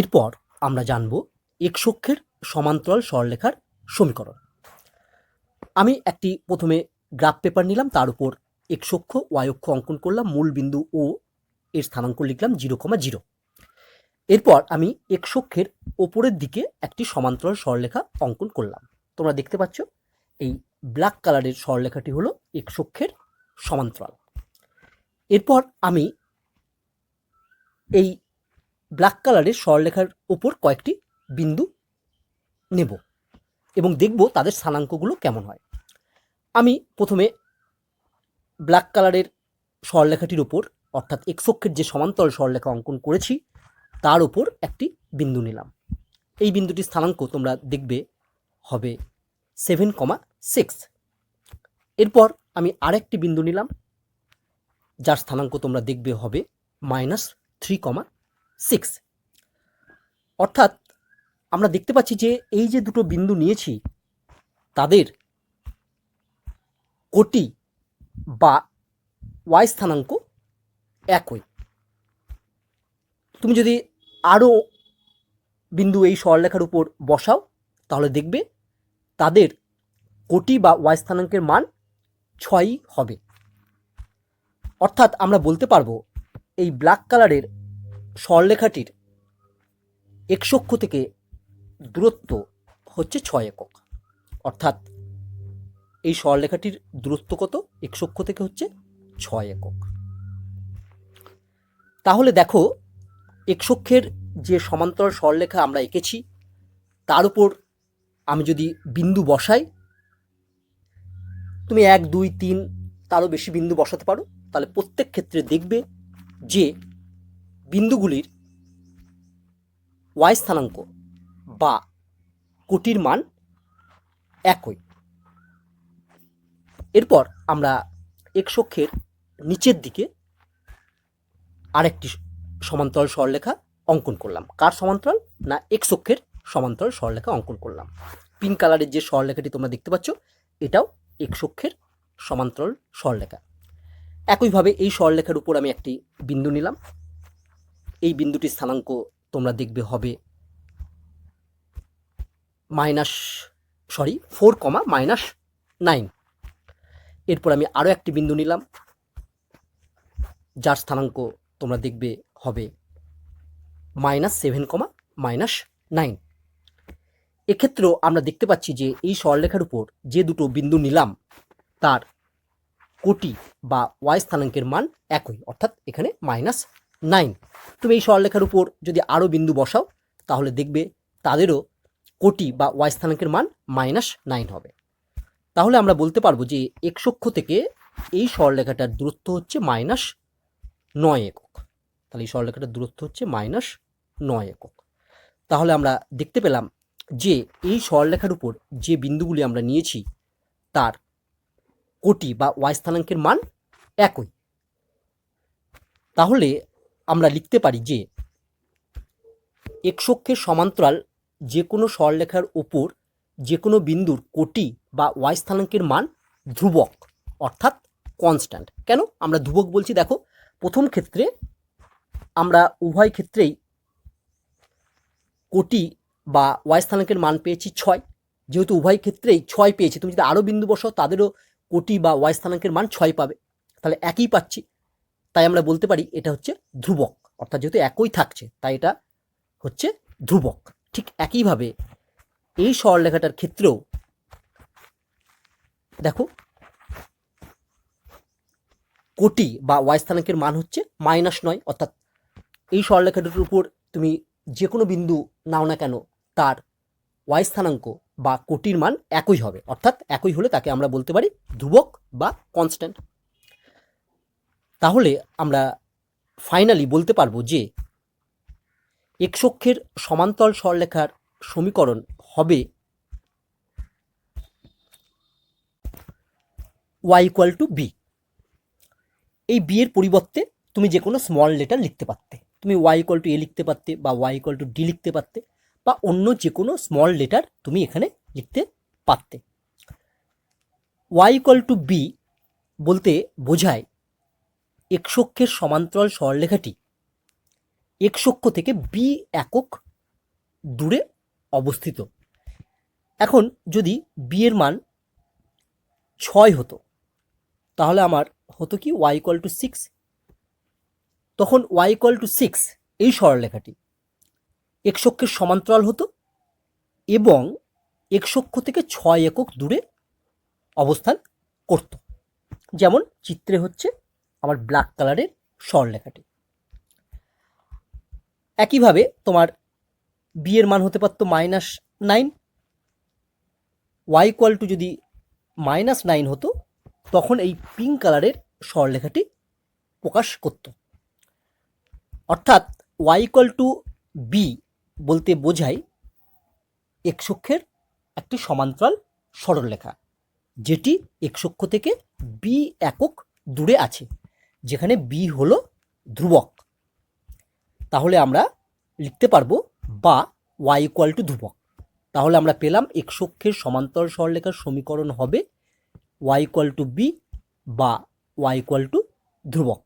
এরপর আমরা জানব একশক্ষের সমান্তরাল সরলরেখার সমীকরণ। আমি একটি প্রথমে গ্রাফ পেপার নিলাম, তার উপর একশক্ষ ওয়াই অক্ষ অঙ্কন করলাম, মূল বিন্দু ও এর স্থানাঙ্ক লিখলাম জিরো কমা জিরো। এরপর আমি একশক্ষের ওপরের দিকে একটি সমান্তরাল সরলরেখা অঙ্কন করলাম। তোমরা দেখতে পাচ্ছ, এই ব্ল্যাক কালারের সরলরেখাটি হলো একশক্ষের সমান্তরাল। এরপর আমি এই ব্ল্যাক কালারের সরলরেখার উপর কয়েকটি বিন্দু নেব এবং দেখব তাদের স্থানাঙ্কগুলো কেমন হয়। আমি প্রথমে ব্ল্যাক কালারের সরলরেখাটির উপর, অর্থাৎ এক্সক্ষের যে সমান্তরাল সরলরেখা অঙ্কন করেছি, তার উপর একটি বিন্দু নিলাম। এই বিন্দুটির স্থানাঙ্ক তোমরা দেখবে হবে সেভেন কমা সিক্স এরপর আমি আরেকটি বিন্দু নিলাম, যার স্থানাঙ্ক তোমরা দেখবে হবে মাইনাস থ্রি কমা সিক্স। অর্থাৎ আমরা দেখতে পাচ্ছি যে এই যে দুটো বিন্দু নিয়েছি, তাদের কোটি বা ওয়াই স্থানাঙ্ক একই। তুমি যদি আরও বিন্দু এই সরলরেখার উপর বসাও, তাহলে দেখবে তাদের কোটি বা ওয়াই স্থানাঙ্কের মান ছয়ই হবে। অর্থাৎ আমরা বলতে পারব এই ব্ল্যাক কালারের সরলরেখাটির একশক্ষ থেকে দূরত্ব হচ্ছে ছয় একক। অর্থাৎ এই সরলরেখাটির দূরত্ব কত? একশক্ষ থেকে হচ্ছে ছয় একক। তাহলে দেখো একশক্ষের যে সমান্তরাল সরলরেখা আমরা এঁকেছি, তার উপর আমি যদি বিন্দু বসাই, তুমি এক, দুই, তিন, তারও বেশি বিন্দু বসাতে পারো। তাহলে প্রত্যেক ক্ষেত্রে দেখবে যে বিন্দুগুলির ওয়াই স্থানাঙ্ক বা কোটির মান একই। এরপর আমরা একশক্ষের নিচের দিকে আরেকটি সমান্তরাল সরলরেখা অঙ্কন করলাম। কার সমান্তরাল? না এক্স অক্ষের সমান্তরাল সরলরেখা অঙ্কন করলাম। পিঙ্ক কালারের যে সরলরেখাটি তোমরা দেখতে পাচ্ছ, এটাও এক্স অক্ষের সমান্তরাল সরলরেখা। একইভাবে এই সরলরেখার উপর আমি একটি বিন্দু নিলাম। এই বিন্দুটির স্থানাঙ্ক তোমরা দেখবে হবে minus, sorry, four comma minus nine. এরপর আমি আরও একটি বিন্দু নিলাম, যার স্থানাঙ্ক তোমরা দেখবে হবে minus seven comma minus nine. এক্ষেত্রেও আমরা দেখতে পাচ্ছি যে এই সরলরেখার উপর যে দুটো বিন্দু নিলাম, তার কোটি বা ওয়াই স্থানাঙ্কের মান একই, অর্থাৎ এখানে মাইনাস নাইন। তুমি এই সরলরেখার উপর যদি আরও বিন্দু বসাও, তাহলে দেখবে তাদেরও কোটি বা ওয়াই স্থানাঙ্কের মান মাইনাস নাইন হবে। তাহলে আমরা বলতে পারব যে একশক্ষ থেকে এই সরলরেখাটার দূরত্ব হচ্ছে মাইনাস নয় একক। তাহলে এই সরলরেখাটার দূরত্ব হচ্ছে মাইনাস নয় একক। তাহলে আমরা দেখতে পেলাম যে এই সরলরেখার উপর যে বিন্দুগুলি আমরা নিয়েছি, তার কোটি বা ওয়াই স্থানাঙ্কের মান একই। তাহলে আমরা লিখতে পারি যে একশক্ষের সমান্তরাল যে কোনো সরলরেখার ওপর যে কোনো বিন্দুর কোটি বা ওয়াই স্থানাঙ্কের মান ধ্রুবক, অর্থাৎ কনস্ট্যান্ট কেন? আমরা ধ্রুবক বলছি, দেখো, প্রথম ক্ষেত্রে আমরা উভয় ক্ষেত্রেই কোটি বা ওয়াই স্থানাঙ্কের মান পেয়েছি ছয়। যেহেতু উভয় ক্ষেত্রেই ছয় পেয়েছি, তুমি যদি আরও বিন্দু বসাও, তাদেরও কোটি বা ওয়াই স্থানাঙ্কের মান ছয় পাবে। তাহলে একই পাচ্ছি। তাই আমরা বলতে পারি এটা হচ্ছে ধ্রুবক। অর্থাৎ যেহেতু একই থাকছে, তাই এটা হচ্ছে ধ্রুবক। ঠিক একইভাবে এই সরলরেখাটার ক্ষেত্রেও দেখো, কোটি বা ওয়াই স্থানাঙ্কের মান হচ্ছে মাইনাস নয়। অর্থাৎ এই সরলরেখাটার উপর তুমি যে কোনো বিন্দু নাও না কেন, তার ওয়াই স্থানাঙ্ক বা কোটির মান একই হবে। অর্থাৎ একই হলে তাকে আমরা বলতে পারি ধ্রুবক বা কনস্ট্যান্ট তাহলে আমরা ফাইনালি বলতে পারব যে একশক্ষের সমান্তরাল সরলরেখার সমীকরণ হবে ওয়াই ইকুয়াল টু বি এই বি এর পরিবর্তে তুমি যে কোনো স্মল লেটার লিখতে পারতে। তুমি ওয়াই ইকুয়াল টু এ লিখতে পারতে বা ওয়াই ইকুয়াল টু ডি লিখতে পারতে বা অন্য যে কোনো স্মল লেটার তুমি এখানে লিখতে পারতে। ওয়াই ইকুয়াল টু বি বলতে বোঝায় একশক্ষের সমান্তরাল সরলরেখাটি একশক্ষ থেকে বি একক দূরে অবস্থিত। এখন যদি বি এর মান ছয় হতো, তাহলে আমার হতো কি ওয়াই ইকুয়াল টু সিক্স তখন ওয়াই ইকুয়াল টু সিক্স এই সরলরেখাটি একশক্ষের সমান্তরাল হতো এবং একশক্ষ থেকে ছয় একক দূরে অবস্থান করত। যেমন চিত্রে হচ্ছে আমার ব্ল্যাক কালারের সরলরেখাটি একইভাবে তোমার বি এর মান হতে পারতো minus nine Y equal to যদি মাইনাস নাইন হতো, তখন এই পিঙ্ক কালারের সরলরেখাটি প্রকাশ করত। অর্থাৎ ওয়াই ইকুয়াল টু বি বলতে বোঝায় একশক্ষের একটি সমান্তরাল সরলরেখা যেটি একশক্ষ থেকে বি একক দূরে আছে। যেখানে বি হলো ধ্রুবক। তাহলে আমরা লিখতে পারব বা ওয়াই ইকুয়াল টু ধ্রুবক। তাহলে আমরা পেলাম একশোক্ষের সমান্তর সরলরেখার সমীকরণ হবে ওয়াই ইকুয়াল টু বি বা ওয়াই ইকুয়াল টু ধ্রুবক।